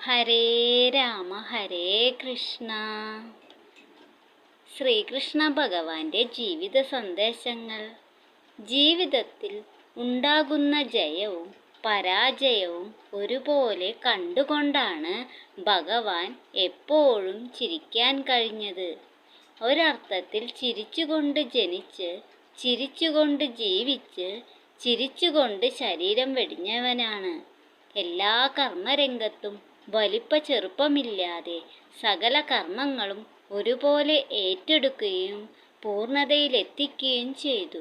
ഹരേ രാമ ഹരേ കൃഷ്ണ. ശ്രീകൃഷ്ണ ഭഗവാന്റെ ജീവിത സന്ദേശങ്ങൾ. ജീവിതത്തിൽ ഉണ്ടാകുന്ന ജയവും പരാജയവും ഒരുപോലെ കണ്ടുകൊണ്ടാണ് ഭഗവാൻ എപ്പോഴും ചിരിക്കാൻ കഴിഞ്ഞത്. ഒരർത്ഥത്തിൽ ചിരിച്ചുകൊണ്ട് ജനിച്ച് ചിരിച്ചുകൊണ്ട് ജീവിച്ച് ചിരിച്ചുകൊണ്ട് ശരീരം വെടിഞ്ഞവനാണ്. എല്ലാ കർമ്മരംഗത്തും വലിപ്പ ചെറുപ്പമില്ലാതെ സകല കർമ്മങ്ങളും ഒരുപോലെ ഏറ്റെടുക്കുകയും പൂർണതയിലെത്തിക്കുകയും ചെയ്തു.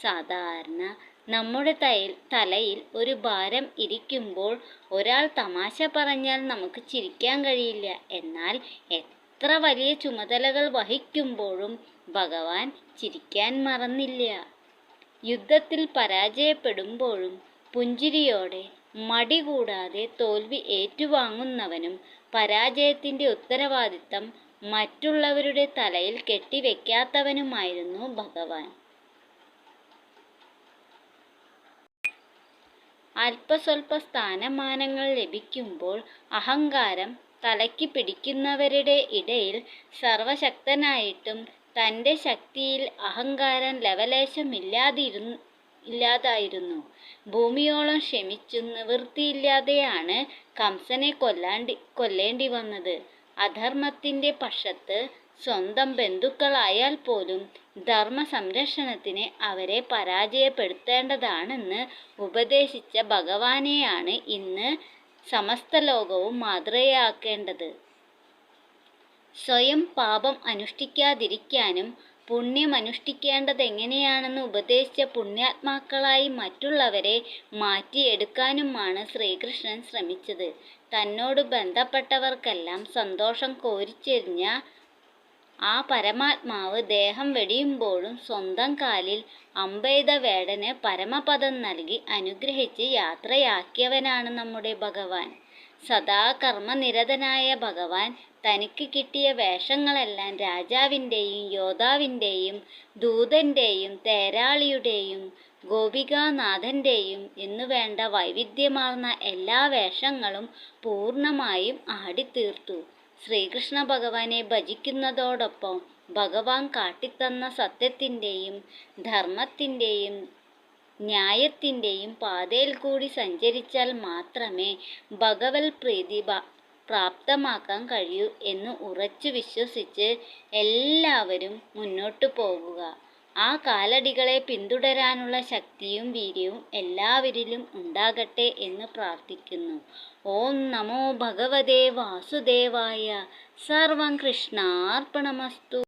സാധാരണ നമ്മുടെ തയിൽ തലയിൽ ഒരു ഭാരം ഇരിക്കുമ്പോൾ ഒരാൾ തമാശ പറഞ്ഞാൽ നമുക്ക് ചിരിക്കാൻ കഴിയില്ല. എന്നാൽ എത്ര വലിയ ചുമതലകൾ വഹിക്കുമ്പോഴും ഭഗവാൻ ചിരിക്കാൻ മറന്നില്ല. യുദ്ധത്തിൽ പരാജയപ്പെടുമ്പോഴും പുഞ്ചിരിയോടെ മടി കൂടാതെ തോൽവി ഏറ്റുവാങ്ങുന്നവനും പരാജയത്തിന്റെ ഉത്തരവാദിത്തം മറ്റുള്ളവരുടെ തലയിൽ കെട്ടിവെക്കാത്തവനുമായിരുന്നു ഭഗവാൻ. അല്പസ്വല്പ സ്ഥാനമാനങ്ങൾ ലഭിക്കുമ്പോൾ അഹങ്കാരം തലയ്ക്ക് പിടിക്കുന്നവരുടെ ഇടയിൽ സർവശക്തനായിട്ടും തന്റെ ശക്തിയിൽ അഹങ്കാരം ലവലേശമില്ലാതിരുന്നു ഇല്ലാതായിരുന്നു. ഭൂമിയോളം ക്ഷമിച്ചു നിവൃത്തിയില്ലാതെയാണ് കംസനെ കൊല്ലാണ്ടി കൊല്ലേണ്ടി വന്നത്. അധർമ്മത്തിന്റെ പക്ഷത്ത് സ്വന്തം ബന്ധുക്കളായാൽ പോലും ധർമ്മ സംരക്ഷണത്തിന് അവരെ പരാജയപ്പെടുത്തേണ്ടതാണെന്ന് ഉപദേശിച്ച ഭഗവാനെയാണ് ഇന്ന് സമസ്ത ലോകവും മാതൃകയാക്കേണ്ടത്. സ്വയം പാപം അനുഷ്ഠിക്കാതിരിക്കാനും പുണ്യം അനുഷ്ഠിക്കേണ്ടതെങ്ങനെയാണെന്ന് ഉപദേശിച്ച പുണ്യാത്മാക്കളായി മറ്റുള്ളവരെ മാറ്റിയെടുക്കാനുമാണ് ശ്രീകൃഷ്ണൻ ശ്രമിച്ചത്. തന്നോട് ബന്ധപ്പെട്ടവർക്കെല്ലാം സന്തോഷം കോരിച്ചെരിഞ്ഞ ആ പരമാത്മാവ് ദേഹം വെടിയുമ്പോഴും സ്വന്തം കാലിൽ അമ്പെയ്ത വേടന് പരമപദം നൽകി അനുഗ്രഹിച്ച് യാത്രയാക്കിയവനാണ് നമ്മുടെ ഭഗവാൻ. സദാ കർമ്മനിരതനായ ഭഗവാൻ തനിക്ക് കിട്ടിയ വേഷങ്ങളെല്ലാം രാജാവിന്റെയും യോദ്ധാവിന്റെയും ദൂതന്റെയും തേരാളിയുടെയും ഗോപികാനാഥന്റെയും എന്നുവേണ്ട വൈവിധ്യമാർന്ന എല്ലാ വേഷങ്ങളും പൂർണമായും ആടിത്തീർത്തു. ശ്രീകൃഷ്ണ ഭഗവാനെ ഭജിക്കുന്നതോടൊപ്പം ഭഗവാൻ കാട്ടിത്തന്ന സത്യത്തിന്റെയും ധർമ്മത്തിന്റെയും ന്യായത്തിന്റെയും പാതയിൽ കൂടി സഞ്ചരിച്ചാൽ മാത്രമേ ഭഗവത് പ്രീതി പ്രാപ്തമാക്കാൻ കഴിയൂ എന്ന് ഉറച്ചു വിശ്വസിച്ച് എല്ലാവരും മുന്നോട്ടു പോകുക. ആ കാലടികളെ പിന്തുടരാനുള്ള ശക്തിയും വീര്യവും എല്ലാവരിലും ഉണ്ടാകട്ടെ എന്ന് പ്രാർത്ഥിക്കുന്നു. ഓം നമോ ഭഗവതേ വാസുദേവായ. സർവം കൃഷ്ണാർപ്പണമസ്തു.